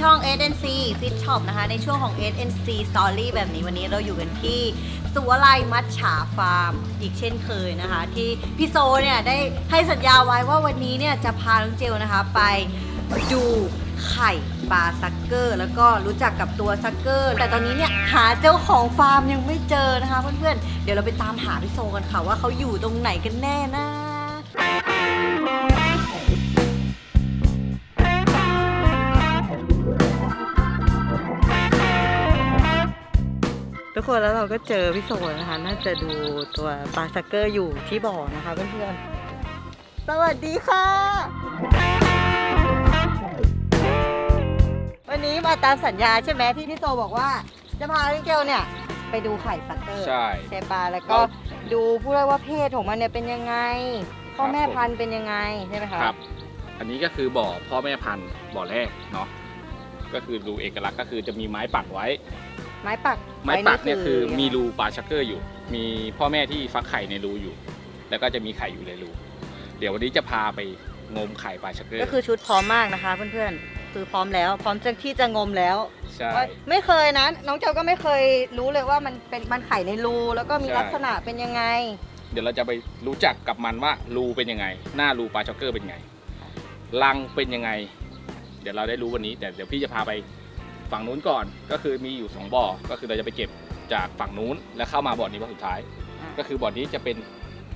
ช่อง SNC Fit Shop นะคะ ในช่วงของ SNC Story แบบนี้วันนี้เราอยู่กันที่สุวไลมัชฉาฟาร์ม อีกเช่นเคยนะคะ ที่พี่โซเนี่ยได้ให้สัญญาไว้ว่าวันนี้เนี่ยจะพาน้องเจลนะคะไปดูไข่ปลาซักเกอร์ แล้วก็รู้จักกับตัวซักเกอร์ แต่ตอนนี้เนี่ยหาเจ้าของฟาร์มยังไม่เจอนะคะเพื่อนๆเดี๋ยวเราไปตามหาพี่โซกันค่ะว่าเขาอยู่ตรงไหนกันแน่นะ กคนแล้วเราก็เจอพี่โซนะคะ น่าจะดูตัวปลาซักเกอร์อยู่ที่บ่อนะคะเพื่อนๆ สวัสดีค่ะ วันนี้มาตามสัญญาใช่ไหมที่พี่โซบอกว่า จะพาพี่เกลเนี่ย ไปดูไข่ซักเกอร์ใช่ ใช่ปลาแล้วก็ดูพูดได้ว่าเพศของมันเนี่ยเป็นยังไง พ่อแม่พันธุ์เป็นยังไงใช่ไหมคะครับ อันนี้ก็คือบ่อพ่อแม่พันธุ์บ่อแรกเนาะก็คือดูเอกลักษณ์ก็คือจะมีไม้ปักไว้ ไม้ปักไม้ปักเนี่ยคือมีรูรูปลาชักเกอร์อยู่ มีพ่อแม่ที่ฟักไข่ในรูอยู่ แล้วก็จะมีไข่อยู่ในรู เดี๋ยววันนี้จะพาไปงมไข่ปลาชักเกอร์ ก็คือชุดพร้อมมากนะคะ เพื่อนๆคือพร้อมแล้ว พร้อมจะที่จะงมแล้วใช่ว่าไม่เคยนะ น้องเจ้าก็ไม่เคยรู้เลยว่ามันเป็นมันไข่ในรูแล้วก็มีใช่ลักษณะเป็นยังไง เดี๋ยวเราจะไปรู้จักกับมันว่ารูเป็นยังไง หน้ารูปลาชักเกอร์เป็นยังไงรังเป็นยังไง เดี๋ยวเราได้รู้วันนี้แต่เดี๋ยวพี่จะพาไป ฝั่งนู้นก่อน ก็คือมีอยู่สองบ่อ ก็คือเราจะไปเก็บจากฝั่งนู้น แล้วเข้ามาบ่อนี้บ่อสุดท้าย อ่า ก็คือบ่อนี้จะเป็น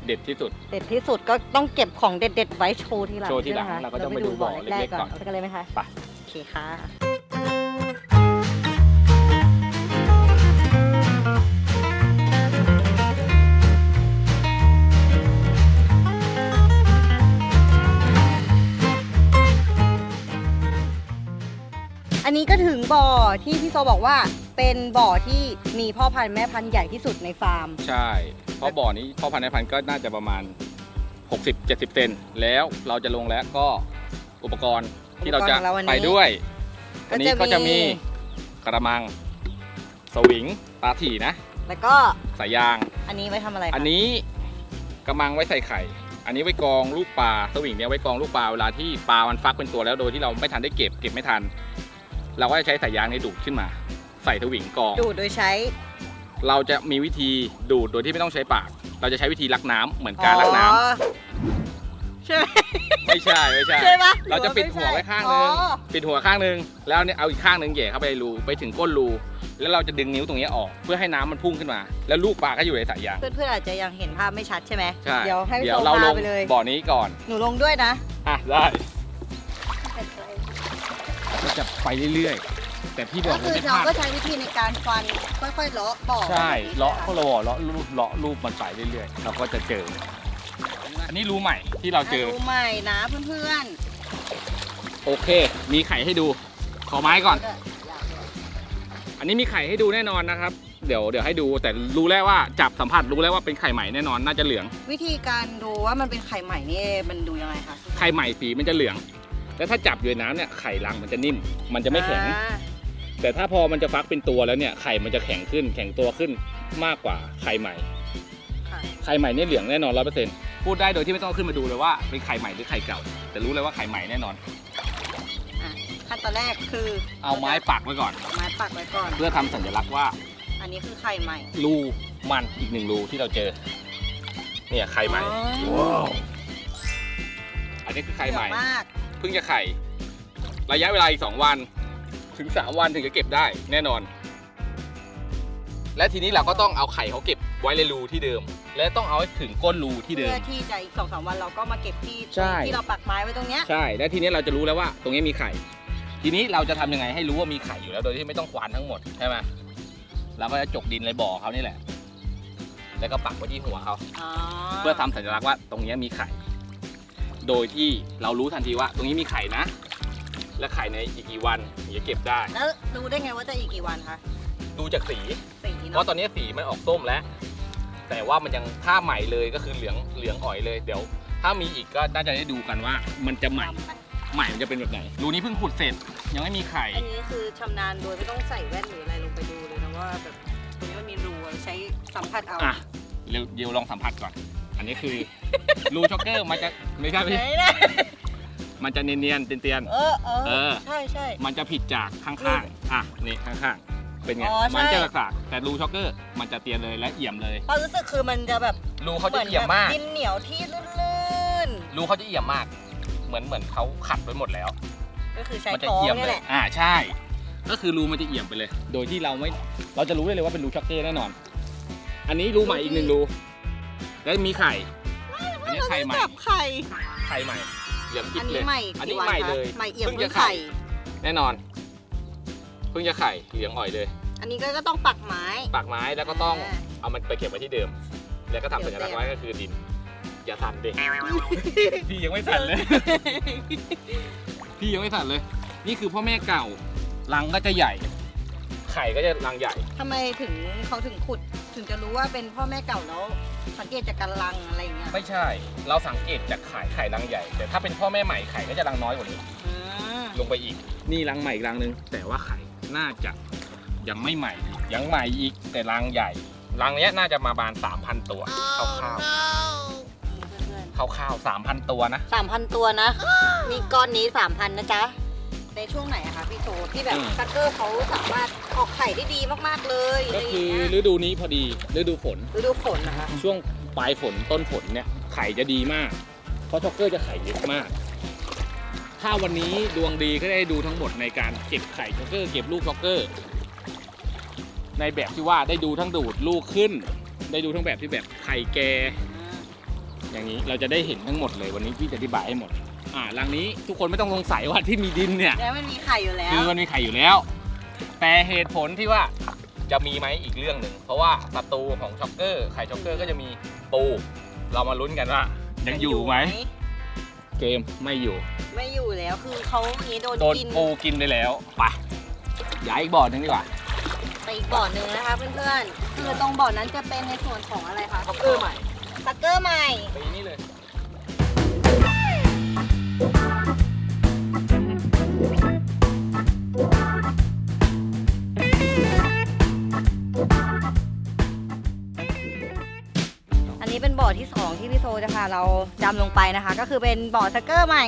เด็ดที่สุด เด็ดที่สุดก็ต้องเก็บของเด็ดๆไว้โชว์ทีหลังโชว์ทีหลังใช่ไมคะเราก็ต้องไปดูบ่อเล็กๆก่อนก่อนไปกันเลยไหมคะไป โอเคค่ะ นนี้ก็ถึงบ่อที่พี่โซบอกว่าเป็นบ่อที่มีพ่อพันธุ์แม่พันธุ์ใหญ่ที่สุดในฟาร์ม ใช่ เพราะบ่อนี้พ่อพันธุ์แม่พันธุ์ก็น่าจะประมาณ 60-70เซนแล้วเราจะลงแล้วก็อุปกรณ์ที่เราจะอุปกรณ์ของเราวันนี้ ไปด้วยก็อันนี้จะก็จะมีมีกระมัง สวิงปลาถี่นะแล้วก็สายยาง อันนี้ไว้ทำอะไรคะอันนี้กระมังไว้ใส่ไข่ อันนี้ไว้กรองลูกปลาสวิงเนี่ยไว้กรองลูกปลาเวลาที่ปลามันฟักเป็นตัวแล้วโดยที่เราไม่ทันได้เก็บเก็บไม่ทัน เราก็จะใช้สายยางนี้ดูดขึ้นมา ใส่สวิงกรอง ดูดโดยใช้ เราจะมีวิธีดูดโดยที่ไม่ต้องใช้ปาก เราจะใช้วิธีลักน้ำเหมือนการลักน้ำอ๋อใช่ไหม ไม่ใช่ไม่ใช่ ใช่ปะเราจะปิดหัวไว้ข้างหนึงอ๋อ ปิดหัวข้างหนึงแล้วเนี่ยเอาอีกข้างหนึงแหย่เข้าไปในรูไปถึงก้นรูแล้วเราจะดึงนิ้วตรงเนี้ยออก เพื่อให้น้ำมันพุ่งขึ้นมา แล้วลูกปลาก็อยู่ในสายยางเพื่อนๆอาจจะยังเห็นภาพไม่ชัดใช่ไหมใช่เดี๋ยวให้พี่เดี๋ยโซวเราลพางไปเลย บ่อนี้ก่อน หนูลงด้วยนะ อะได้ก็ จะไปเรื่อยๆ แต่พี่บก็อกคือไม่พเราลาดก็ใช้วิธีในการฟันค่อยๆเลาะบ่อใช่แบบนี้เลาะใช่ก็ไหมเราบอกเลาะรูปเลาะรูปมันไปเรื่อยๆเราก็จะเจอ อันนี้รูใหม่ที่เราเจอ ดูใหม่นะเพื่อนโอเค มีไข่ให้ดู ขอไม้ก่อนๆอันนี้มีไข่ให้ดูแน่นอนนะครับ เดี๋ยวเดี๋ยวให้ดูแต่รู้แล้วว่าจับสัมผัสรู้แล้วว่าเป็นไข่ใหม่แน่นอนน่าจะเหลือง วิธีการดูว่ามันเป็นไข่ใหม่นี่มันดูยังไงคะไข่ใหม่สีมันจะเหลือง แล้วถ้าจับอยู่ในน้ำเนี่ยไข่รังมันจะนิ่ม มันจะไม่แข็ง อ่าแต่ถ้าพอมันจะฟักเป็นตัวแล้วเนี่ยไข่มันจะแข็งขึ้น แข็งตัวขึ้นมากกว่าไข่ใหม่ ค่ะไข่ใหม่เนี่ยเหลืองแน่นอนร้อยเปอร์เซ็นต์พูดได้โดยที่ไม่ต้องขึ้นมาดูเลยว่าเป็นไข่ใหม่หรือไข่เก่า แต่รู้เลยว่าไข่ใหม่แน่นอน อะขั้นตอนแรกคือเอาไม้ปักไว้ก่อน เอาไม้ปักไว้ก่อน เพื่อทำสัญลักษณ์ว่าอันนี้คือไข่ใหม่ รูมันอีกหนึ่งรูที่เราเจอ เนี่ยไข่ใหม่ อ๋ออันนี้คือไข่ใหม่ เยอะมาก เพิ่งจะไข่ ระยะเวลาอีก2วัน ถึง 3 วันถึงจะเก็บได้แน่นอน และทีนี้เราก็ต้องเอาไข่เขาเก็บไว้ในรูที่เดิม และต้องเอาให้ถึงก้นรูที่เดิเพื่มอที่จะอีกสองสามวันเราก็มาเก็บที่ใช่ ที่เราปักไม้ไว้ตรงเนี้ยใช่ และทีนี้เราจะรู้แล้วว่า ตรงนี้มีไข่ ทีนี้เราจะทำยังไงให้รู้ว่ามีไข่อยู่แล้วโดยที่ไม่ต้องควานทั้งหมดใช่ไหมเราก็จะจกดินในบ่อเขานี่แหละ แล้วก็ปักไว้ที่หัวเขาอ๋อเพื่อทำสัญลักษณ์ว่าตรงนี้มีไข่ โดยที่เรารู้ทันทีว่า ตรงนี้มีไข่นะ และไข่ในอีกกี่วันถึงจะเก็บได้ แล้วรู้ได้ไงว่าจะอีกกี่วันคะดูจากสี สีเพเนาะราะตอนนี้สีมันออกส้มแล้ว แต่ว่ามันยังถ้าใหม่เลยก็คือเหลืองเหลืองอ่อยเลยเดี๋ยว ถ้ามีอีกก็น่าจะได้ดูกันว่า มันจะใหม่ใหม่มันจะเป็นแบบไหนรูนี้เพิ่งขุดเสร็จ ยังไม่มีไข่ อันนี้คือชำนาญโดยไม่ต้องใส่แว่นหรืออะไรลงไปดูเลยนะว่าแบบตรงนี้มันมีรูอะใช้สัมผัสเอา อะเดี๋ยวเดี๋ยวลองสัมผัสก่อน อันนี้คือ รูช็อกเกอร์มาจะไม่ใช่ไม่ไหนใช่นะมันจะเนียนๆเตียน เออเอเออ อใช่ใช่ ๆมันจะผิดจากข้างๆอะนี่ข้างๆเป็นไงอ๋อใช่ มันจะหลักๆแต่รูช็อกเกอร์มันจะเตียนเลยและเอี่ยมเลยความรู้สึกคือมันจะแบบรูเขาจะเอี่ยมมากหนแบบดินเหนียวที่ลื่นรูเขาจะเอี่ยมมาก เหมือนเหมือนเขาขัดไว้หมดแล้ว ๆก็คือใช้มัจะท้องเอี่ยมนี่เลแหยละอ่าใช่ ก็คือรูมันจะเอี่ยมไปเลย โดยที่เราไม่ เราจะรู้ได้เลยว่าเป็นรูช็อกเกอร์แน่นอน อันนี้รูใหม่อีกหนึ่งรู แล้วมีไข่อั นนี้ไข่ใหม่จับไข่ไข่ใหม่เหลืองกิ๊อับนเลนี้ย ใหม่อันนี้กี่วัใหม่คะเลยใหม่เอี่ยมเพิ่งเพิ่จะงไข่ ไข่ แน่นอน เพิ่งจะไข่เหลืองอ่อยเลย อันนี้ก็ต้องปักไม้ ปากไม้แล้วก็ต้องาเอามันไปเก็บไว้ที่เดิม แล้วก็ทำสัญลักษณ์ไว้ก็คือดิน อย่าสั่นดิ พี่ยังไม่สั่นเลย พี่ยังไม่สั่นเลย นี่คือพ่อแม่เก่ารังก็จะใหญ่ ไข่ก็จะรังใหญ่ ทำไมถึงเขาถึงขุด ถึงจะรู้ว่าเป็นพ่อแม่เก่าแล้วสังเกตจากการลังอะไรอย่างเงี้ยไม่ใช่ เราสังเกตจากไข่ไข่รังใหญ่ แต่ถ้าเป็นพ่อแม่ใหม่ไข่ก็จะรังน้อยกว่านี้อืมลงไปอีก นี่รังใหม่อีกรังหนึ่งแต่ว่าไข่น่าจะยังไม่ใหม่อีกยังใหม่อีกแต่รังใหญ่รังเนี้ยน่าจะมาบาน3,000 ตัวคร่าวๆคร่าวๆ3,000 ตัวนะ สามพันตัวนะ นี่ก้อนนี้สามพันนะจ๊ะ ในช่วงไหนอะคะพี่โซที่แบบอืม ซักเกอร์เขาสามารถออกไข่ได้ดีมากๆเลยอะก็ไรอย่างคือเงี้ยฤดูนี้พอดีฤดูฝน ฤดูฝนนะคะช่วงปลายฝนต้นฝนเนี่ยไข่จะดีมาก เพราะช็อกเกอร์จะไข่เยอะมาก ถ้าวันนี้ดวงดีก็ได้ดูทั้งหมดในการเก็บไข่ช็อกเกอร์เก็บลูกช็อกเกอร์ ในแบบที่ว่าได้ดูทั้งดูดลูกขึ้น ได้ดูทั้งแบบที่แบบไข่แก่อย่างนี้เราจะได้เห็นทั้งหมดเลยวันนี้พี่จะอธิบายให้หมด อ่ารังนี้ทุกคนไม่ต้องสงสัยว่าที่มีดินเนี่ย แล้วมันมีไข่อยู่แล้ว คือมันมีไข่อยู่แล้ว แต่เหตุผลที่ว่าจะมีไหมอีกเรื่องหนึ่ง เพราะว่าศัตรูของช็อกเกอร์ ไข่ช็อกเกอร์ก็จะมีปู เรามาลุ้นกันว่า ยังอยู่ไหม เกมไม่อยู่ ไม่อยู่แล้วคือเขาอย่างนี้โดนโดนกินปูกินไปแล้วไปย้ายอีกบ่อหนึงดีกว่า ไปอีกบ่อหนึ่งนะคะเพื่อนๆคือตรงบ่อนั้นจะเป็นในส่วนของอะไรคะช็อกเกอร์ใหม่ซักเกอร์ใหม่ไปนี่เลย ที่สองที่พี่โซจะพาเราดำลงไปนะคะ ก็คือเป็นบ่อซักเกอร์ใหม่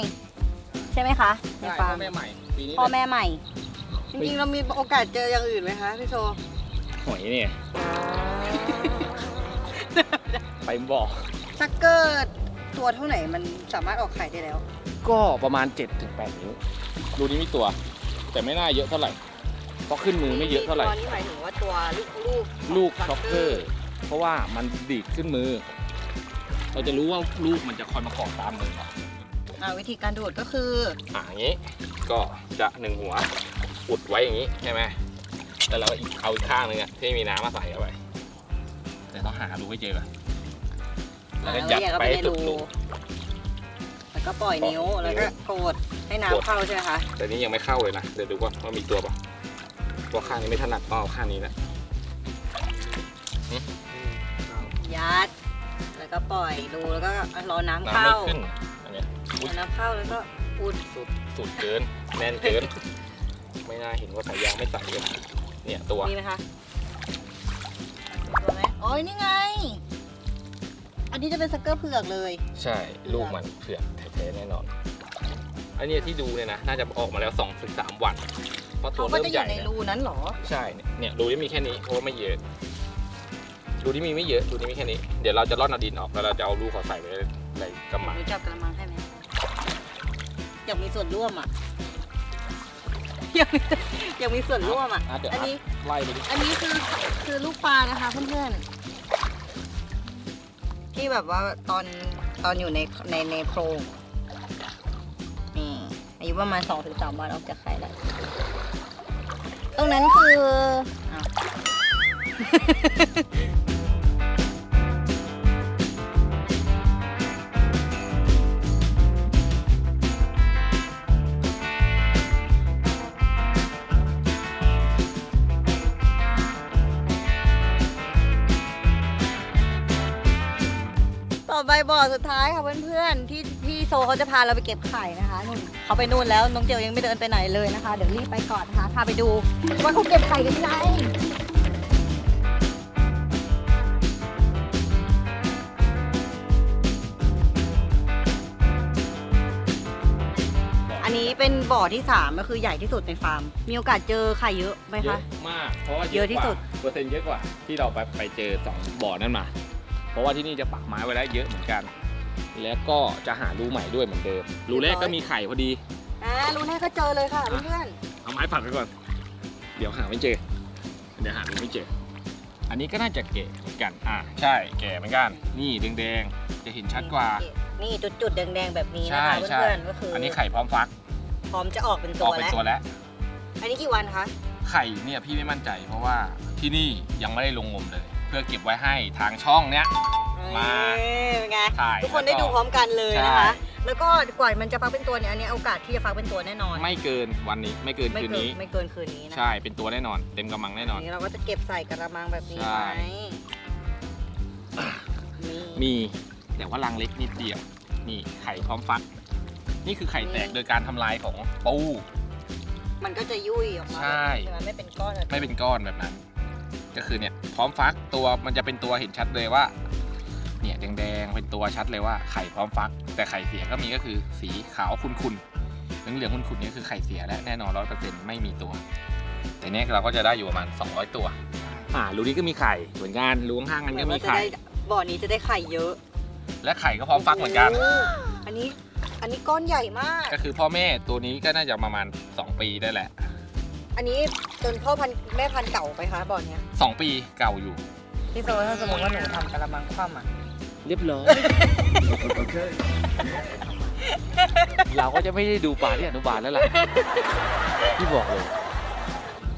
ใช่ไหมคะในใช่ฟาพ่ร์อมแม่ใหม่ปีนี้พ่อเลยแม่ใหม่ จริงๆเรามีโอกาสเจออย่างอื่นไหมคะพี่โซ หอยเนี่ยไปบ่อซักเกอร์ตัวเท่าไหร่มันสามารถออกไข่ได้แล้ว ก็ประมาณ 7-8 นิ้วดูนี้มีตัว แต่ไม่น่าเยอะเท่าไหร่เพราะขึ้นมือไม่เยอะเท่าไหร่ ตัวนี้หมายถึงว่าตัวลูกลูกลูกช็อกเกอร์ เพราะว่ามันดีดขึ้นมือ เราจะรู้ว่าลูกมันจะคอยมาเกาะตามมือเราอ่าวิธีการดูดก็คืออ่าอย่างนี้ก็จะหนึ่งหัวอุดไว้อย่างนี้ใช่ไหมแล้วเราก็อีกเอาอีกข้างหนึงอะที่มีน้ำมาใส่เข้าไปแต่ต้องหารูให้เจอก่อนแล้วก็อ่ายัดแล้วไปก็ให้สุดรู แล้วก็ปล่อยนิ้วปล่อยนิ้วแล้วก็กดให้น้ำเข้าใช่ไหมคะ แต่นี้ยังไม่เข้าเลยนะ เดี๋ยวดูว่าว่ามีตัวเปล่ะตัวข้างนี้ไม่ถนัดต้องเอาข้างนี้นะยัด แล้วก็ปล่อยดูแล้วก็รอน้ำน้ำเข้าไม่ขึ้นอันเนี้ยรอน้ำเข้าแล้วก็อุดสุดสุดเกิน แน่นเกิน ไม่น่าเห็นว่าสายยางไม่ใส่เลยเนี่ยตัว มีไหมคะตัวไหมโอ้ยนี่ไง อันนี้จะเป็นสกเกอร์เผือกเลย ใช่ลูกมันเผือกแท้ๆแน่นอน อันเนี้ยที่ดูเนี่ยนะ น่าจะออกมาแล้ว2อถึงสวัน เพราะตัเขาวก็เริ่มจะอใหยู่ญ่ในนะรูนั้นเหรอ ใช่เนี่ยเนี่ยรูที่มีแค่นี้เพราะว่าไม่เยอะ รูที่มีไม่เยอะรูที่มีแค่นี้ เดี๋ยวเราจะร่อนเอาดินออกแล้วเราจะเอาลูกเขาใส่ไว้ในกำมังรู้จับกระมังให้ไหมอยากมีส่วนร่วมอะอยากมีอยากมีส่วนร่วมอะอะเดี๋ยวอันนี้ไล่ไปดิอันนี้คือคือลูกปลานะคะเพื่อนๆที่แบบว่าตอนตอนอยู่ในในในโพรงนี่อายุประมาณสองถึงสามวันออกจากไข่แล้วตรงนั้นคืออ้าว ต่อไปบ่อสุดท้ายค่ะเพื่อนๆที่พี่โซเขาจะพาเราไปเก็บไข่นะคะนู่นเขาไปนู่นแล้วน้องเจลยังไม่เดินไปไหนเลยนะคะ เดี๋ยวรีบไปก่อนนะคะพาไปดูว่าเขาเก็บไข่กันยังไงเป็นบ่อที่สามก็คือใหญ่ที่สุดในฟาร์ม มีโอกาสเจอไข่เยอะไหมเยคะ อะมากเพราะว่าเยอะที่สุด กว่าเปอร์เซ็นต์เยอะกว่าที่เราไปไปเจอสองบ่อนั้นมา เพราะว่าที่นี่จะปักไม้ไว้แล้วเยอะเหมือนกัน แล้วก็จะหารูใหม่ด้วยเหมือนเดิม รูแรกก็มีไข่พอดี อ่ารู้แน่ก็เจอเลยค่ะเพื่อนเอาไม้ปักไปก่อน เดี๋ยวหาไม่เจอ เดี๋ยวหารูไม่เจอ อันนี้ก็น่าจะแก่เหมือนกัน อ่าใช่แก่เหมือนกัน นี่แดงๆ จะเห็นชัดกว่า นี่จุดๆแดงๆแบบนี้ใช่นะคะใช่เพื่อนๆก็คืออัอันนี้ไข่พร้อมฟัก พร้อมจะออกเป็นอตัอวกเป็นแล้วตัวแล้ว อันนี้กี่วันคะ ไข่เนี่ยพี่ไม่มั่นใจเพราะว่าที่นี่ยังไม่ได้ลงงมเลย เพื่อเก็บไว้ให้ทางช่องเนี้ย มา เอ้ยเป็นไงถ่ายทุกคนได้แล้วดูพร้อมกันเลยนะใช่คะ แล้วก็กว่ามันจะฟักเป็นตัวเนี่ยอันนี้โอกาสที่จะฟักเป็นตัวแน่นอน ไม่เกินวันนี้ไม่เกินไม่คืนเกินนี้ ไม่เกินคืนนี้นะใช่เป็นตัวแน่นอน เต็มกำลังแน่นอนอันนี้เราก็จะเก็บใส่กระมังแบบนี้ใช่ ไว้นี่มีแต่ว่ารังเล็กนิดเดียวนี่ไข่พร้อมฟัก นี่คือไข่แตกโดยการทำลายของปู มันก็จะยุ่ยออกมาใช่ไหมไม่เป็นก้อนแบบไม่เป็นก้อนแบบนั้น ก็คือเนี่ยพร้อมฟักตัวมันจะเป็นตัวเห็นชัดเลยว่าเนี่ยแดงๆเป็นตัวชัดเลยว่าไข่พร้อมฟัก แต่ไข่เสียก็มีก็คือสีขาวขุ่นๆเหลืองๆขุ่นๆนี่คือไข่เสียและแน่นอนร้อยเปอร์เซ็นต์ไม่มีตัว แต่เนี้ยเราก็จะได้อยู่ประมาณ 200 ตัวอ่ารูนี้ก็มีไข่เหมือนกันรูข้างๆกันเหมืก็อนมีว่าจะไข่ได้บ่อนี้จะได้ไข่เยอะ และไข่ก็พร้อมฟักเหมือนกันโอันนี้อันนี้ก้อนใหญ่มาก ก็คือพ่อแม่ตัวนี้ก็น่าจะประมาณ 2 ปีได้แหละ อันนี้จนพ่อพันธุ์แม่พันธุ์เก่าไปคะบ่อเนี้ย2ปีเก่าอยู่ พี่โซถ้าสมมติว่าหนูทำกระมังคว่ำอะ เรียบร้อย เราก็จะไม่ได้ดูปลาที่อนุบาลแล้วล่ะ พี่บอกเลย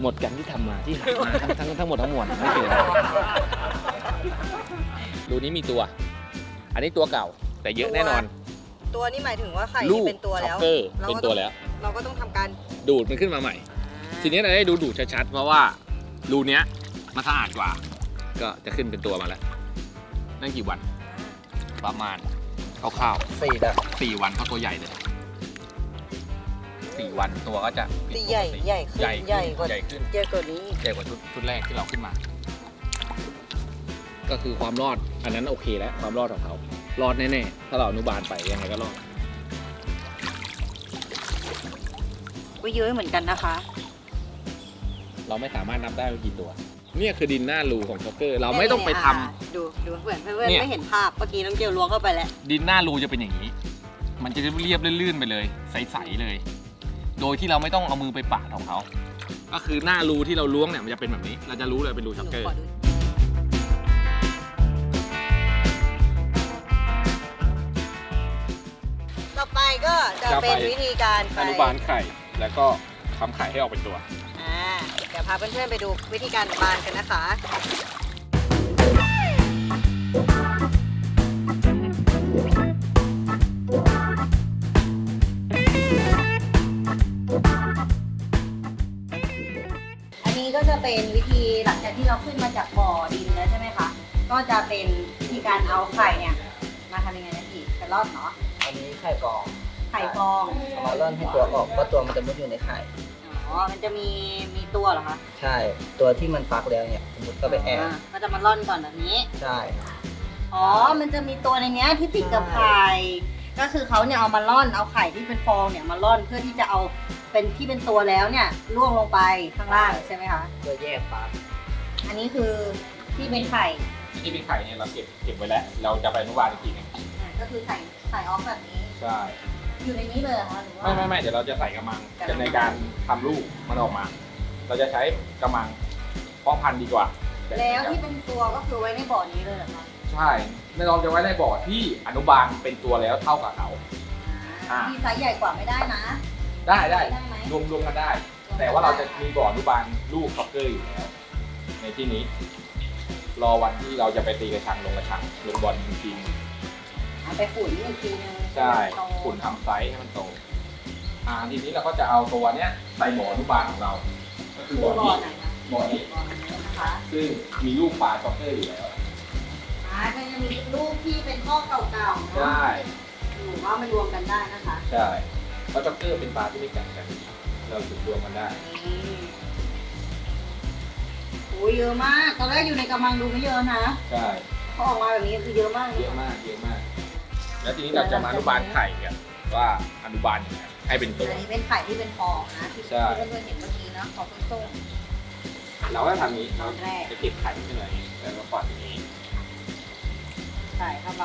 หมดกันที่ทำมาที่หามาทั้งทั้งทั้งหมดทั้งมวลไม่เจอรูนี้มีตัว อันนี้ตัวเก่า แต่เยอะแน่นอน ตัวนี้หมายถึงว่าไข่ลูที่กเป็นตัวแล้วช็อกเกอร์เราเป็นก็ตัต้วองแล้ว เราก็ต้องทำการดูดมันขึ้นมาใหม่ ทีนี้เราได้ดูดูดชัดๆเพราะว่ารูเนี้ยมันสะอาดกว่า ก็จะขึ้นเป็นตัวมาแล้ว นั่นกี่วัน ประมาณคร่าวๆสี่แบบสี่วันก็ตัวใหญ่เลยสี่วันตัวก็จะตีใหญ่ใหญ่ขึ้นใหญ่ใหญ่กว่าใหญ่ขึ้นเยอะกว่านี้ใหญ่กว่าชุดชุดแรกที่เราขึ้นมา ก็คือความรอดอันนั้นโอเคแล้วความรอดของเขา รอดแน่ๆ ถ้าเราอนุบาลไปยังไงก็รอด ก็เยอะเหมือนกันนะคะ เราไม่สามารถนับได้ว่ากี่ตัว เนี่ยคือดินหน้ารูของช็อกเกอร์ เราไม่ต้องไปทำอ่าดูดูเพื่อนเพื่อนเนี่ย ไม่เห็นภาพ เมื่อกี้น้องเกลล้วงเข้าไปแล้ว ดินหน้ารูจะเป็นอย่างนี้ มันจะเรียบๆลื่นๆไปเลย ใสๆเลย โดยที่เราไม่ต้องเอามือไปปาดของเขา ก็คือหน้ารูที่เราล้วงเนี่ยมันจะเป็นแบบนี้ เราจะรู้เลยเป็นรูช็อกเกอร์ขอดูต่อไปก็จะจะไป เป็นวิธีการไป อนุบาลไข่ แล้วก็ทำไข่ให้ออกเป็นตัวอ่า เดี๋ยวพาเพื่อนๆไปดูวิธีการบานกันนะคะอันนี้ก็จะเป็นวิธีหลังจากที่เราขึ้นมาจากบ่อดินแล้วใช่ไหมคะ ก็จะเป็นวิธีการเอาไข่เนี่ย มาทำยังไงนะพี่กระรอกเนาะอันนี้ไข่กรอง ไข่ฟองเอามาร่อนให้ตัวออกเพราะตัวมันจะมุดอยู่ในไข่ อ๋อ มันจะมีมีตัวเหรอคะใช่ ตัวที่มันฟักแล้วเนี่ยสมมติก็ไปแอบาก็จะมาร่อนก่อนแบบนี้ ใช่ อ๋อ มันจะมีตัวในเนี้ยที่ติดกับไข่ ก็คือเขาเนี่ยเอามาร่อน เอาไข่ที่เป็นฟองเนี่ยมาร่อนเพื่อที่จะเอาเป็นที่เป็นตัวแล้วเนี่ยล่วงลงไปข้างล่างใช่ไหมคะ เพื่อแยกฟักอันนี้คือที่เป็นไข่ที่เป็นไข่เนี่ยเราเก็บเก็บไว้แล้ว เราจะไปอนุบาลอีกทีหนึงอ่าก็คือใส่ใส่ออกแบบนี้ ใช่ อยู่ในนี้เลยเหรอคะหรือว่าไม่ไม่ไม่เดี๋ยวเราจะใส่กระมังกระมังจะในการทำลูกมันออกมา เราจะใช้กระมังเพาะพันธุ์ดีกว่าแล้วที่เป็นตัวก็คือไว้ในบ่อนี้เลยเหรอคะใช่ในเราจะไว้ในบ่อที่อนุบาลเป็นตัวแล้วเท่ากับเขา อ่าอ่าที่ไซส์ใหญ่กว่าไม่ได้นะ ได้ได้ได้ไหม รวมรวมกันได้ แต่ว่าเราจะมีบ่ออนุบาลลูกช็อกเกอร์อยู่แล้วในที่นี้ รอวันที่เราจะไปตีกระชังลงกระชังลงบอลจริง เอาไปขุนอีกทีนึงๆใช่ขุนทำไซส์ให้มันโต อ่าทีนี้เราก็จะเอาตัวเนี้ยใส่บ่ออนุบาลของเรา ก็คือคือบ่อบ่อนี้ไหนคะบ่อนี้บ่อนี้นะคะซึ่งมีลูกปลาช็อกเกอร์อยู่แล้ว อ่าก็จะมีรูปที่เป็นข้อเก่าๆใช่เนาะหรือว่ามันรวมกันได้นะคะใช่เพราะช็อกเกอร์เป็นปลาที่ไม่กัดกัน เราถึงรวมมันได้ อืมโอ้ยเยอะมาก ตอนแรกอยู่ในกำลังดูไม่เยอะนะใช่ พอออกมาแบบนี้คือเยอะมากเยอะมาก เยอะมาก แล้วทีนี้เราจะมาอนุบาลไข่กันว่าอนุบาลยังไงให้เป็นตัว อันนี้เป็นไข่ที่เป็นฟองนะที่ใช่ที่เพื่อนๆเห็นเมื่อกี้นะของคุณส้ม เราก็ทำนี้เราแรก จะเก็บไข่ขึ้นเลยแล้วก็ปล่อยอย่างนี้ใส่เข้าไป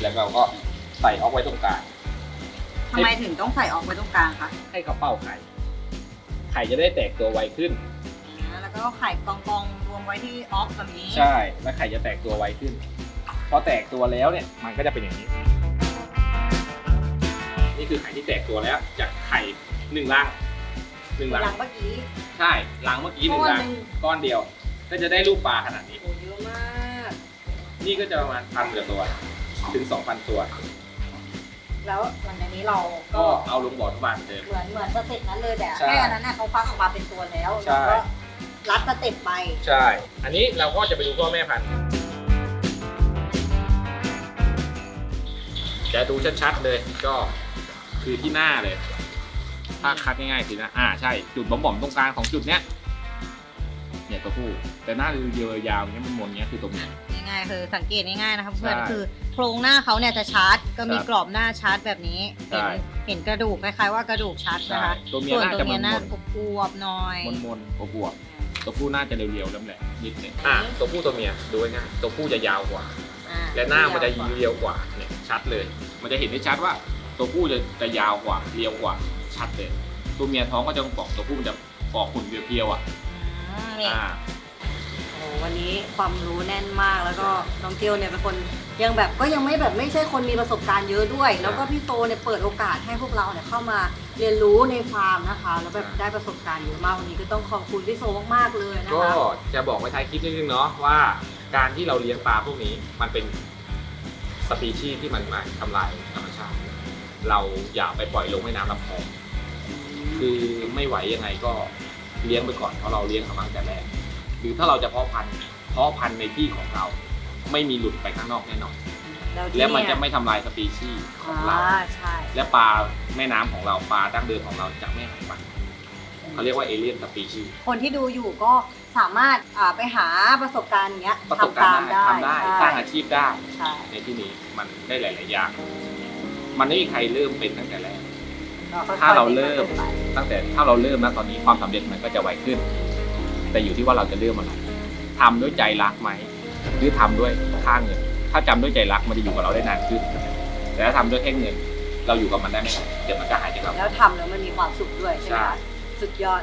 แล้วเราก็ใส่ออกไว้ตรงกลาง ทำไมถึงต้องใส่ออกไว้ตรงกลางคะให้เขาเป้าไข่ ไข่จะได้แตกตัวไวขึ้น อ่าแล้วก็ไข่กองกองๆรวมไว้ที่ออฟแบบนี้ ใช่ แล้วไข่จะแตกตัวไวขึ้น พอแตกตัวแล้วเนี่ยมันก็จะเป็นอย่างนี้ นี่คือไข่ที่แตกตัวแล้ว จากไข่หนึ่งรังหนึ่งหรัลังงเมื่อกี้ ใช่รังเมื่อกี้หนึ่งก้อนรังหนึ่งก้อนเดียว ก็จะได้ลูกปลาขนาดนี้โอ้เยอะมาก นี่ก็จะประมาณพันกว่าตัวถึงสองพันตัว แล้วหลังจากนี้เราก็เอาลงบ่อทุกบานเหมือนเดิม เหมือนเหมือนสเต็ปนั้นเลยแต่ใช่ แค่อันนั้นน่ะเขาฟักออกมาเป็นตัวแล้วใช่แล้วก็รัดสเต็ปไป ใช่ อันนี้เราก็จะไปดูพ่อแม่พันธุ์ จะดูชัดๆเลยก็คือที่หน้าเลย ถ้าคัดง่ายๆคือหนะอ่าใช่จุดบอมๆตรงกลางของจุดเนี้ยเนี่ยตัวผู้แต่หน้าเยอะๆยาวอย่างเงี้ยมันมนๆเงี้ยคือตัวเมีย ง่ายๆคือสังเกตง่ายๆนะครับเพื่อนใช่คือโครงหน้าเขาเนี่ยจะชาร์จก็มีครับกรอบหน้าชาร์จแบบนี้ใช่ เห็นเห็นกระดูกคล้ายๆว่ากระดูกชัดใช่นะคะตัวเมียส่วนน่าตัวจะมเมียหน้านๆอวบๆหน่อยมนๆบวกๆตัวผู้น่าจะเรียวๆแล้วแหละนิดนึงอะตัวผู้ตัวเมียดูง่ายๆตัวผู้จะยาวกว่าอ่า และหน้ามันจะเรียวกว่าเนี่ยชัดเลย มันจะเห็นได้ชัดว่า ตัวผู้จะจะยาวกว่าเรียวกว่าชัดเลย ตัวเมียท้องก็จะป่องตัวผู้มันจะปอกหุ่นเพียวๆอะอืมนี่อ่าโอ้ วันนี้ความรู้แน่นมากแล้วก็น้องเกียวเนี่ยเป็นคนยังแบบก็ยังไม่แบบไม่ใช่คนมีประสบการณ์เยอะด้วย แล้วก็พี่โตเนี่ยเปิดโอกาสให้พวกเราเนี่ยเข้ามาเรียนรู้ในฟาร์มนะคะ แล้วแบบได้ประสบการณ์เยอะมากวันนี้ก็ต้องขอบคุณพี่โซมากๆเลยนะก็คะจะบอกไว้ท้ายคลิปนิดนึงเนาะว่าการที่เราเลี้ยงปลาพวกนี้มันเป็นสปีชีส์ที่มันมาทำลายธรรมชาติ เราอย่าไปปล่อยลงแม่น้ำลำคลองคือไม่ไหวยังไงก็เลี้ยงไปก่อนเพราะเราเลี้ยงเขามาตั้งแต่แรก หรือถ้าเราจะเพาะพันธุ์เพาะพันธุ์ในที่ของเรา ไม่มีหลุดไปข้างนอกแน่นอนที่และมันเยจะไม่ทำลายสปีชีส์ของเราอ่าใช่ และปลาแม่น้ำของเราปลาดั้งเดิมของเราจะไม่หายไปเขาเรียกว่าเอเลียนสปีชีส์คนที่ดูอยู่ก็สามารถอ่าไปหาประสบการณ์อย่างเงี้ยประสบการณ์ทำตามได้ทำได้ใช่สร้างอาชีพได้ ใช่ ในที่นี้มันได้หลาย ๆ อย่าง มันไม่มีใครเริ่มเป็นตั้งแต่แรกก็ค่อยๆถ้าเราเริ่มป็นไปตั้งแต่ถ้าเราเริ่มนะตอนนี้ความสำเร็จมันก็จะไวขึ้น แต่อยู่ที่ว่าเราจะเริ่มอะไรทำด้วยใจรักไหมหรือทำด้วยค่าเงิน ถ้าจำด้วยใจรักมันจะอยู่กับเราได้นานขึ้น แต่ถ้าทำด้วยแค่เงิน เราอยู่กับมันได้ไม่นานเดี๋ยวมันก็หายจากเราแล้วทำแล้วมันมีความสุขด้วยใช่ไหมใช่คะสุดยอด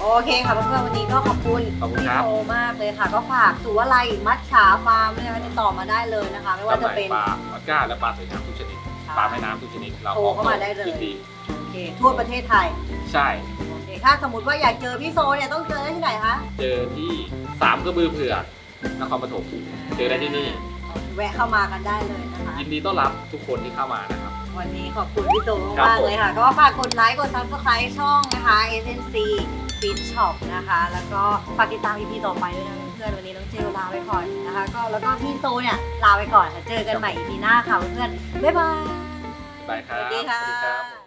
โอเคค่ะเพื่อนๆวันนี้ก็ขอบคุณขอบคุณพี่ครับโตมากเลยค่ะ ก็ฝากสุวไลมัดฉาฟาร์มด้วยนะคะติดต่อมาได้เลยนะคะ ไม่ว่าจำหจะน่ายเป็นปลาออสการ์และปลาสายน้ำทุกชนิดปลาแม่น้ำทุกชนิดเราโทรเข้ามาได้เลยยินดีโอเคทั่วประเทศไทย ใช่โอเค ถ้าสมมติว่าอยากเจอพี่โซเนี่ยต้องเจอได้ที่ไหนคะเจอที่สามกระบือเผือกนครปฐมเจอได้ที่นี่ แวะเข้ามากันได้เลยนะคะ ยินดีต้อนรับทุกคนที่เข้ามานะครับ วันนี้ขอบคุณพี่โตครับมากผมๆเลยค่ะ ก็ฝากกดไลค์กด subscribe ช่องนะคะ SNC Fit Shop นะคะ แล้วก็ฝากติดตามพี่พี่ต่อไปด้วยนะเพื่อนๆวันนี้น้องเจลลาไปก่อนนะคะ ก็แล้วก็พี่โตเนี่ยลาไปก่อนค่ะเจอกันใหม่ EP หน้าค่ะเพื่อนๆบ๊ายบายบายครับสวัสดีค่ะสวัสดีครับ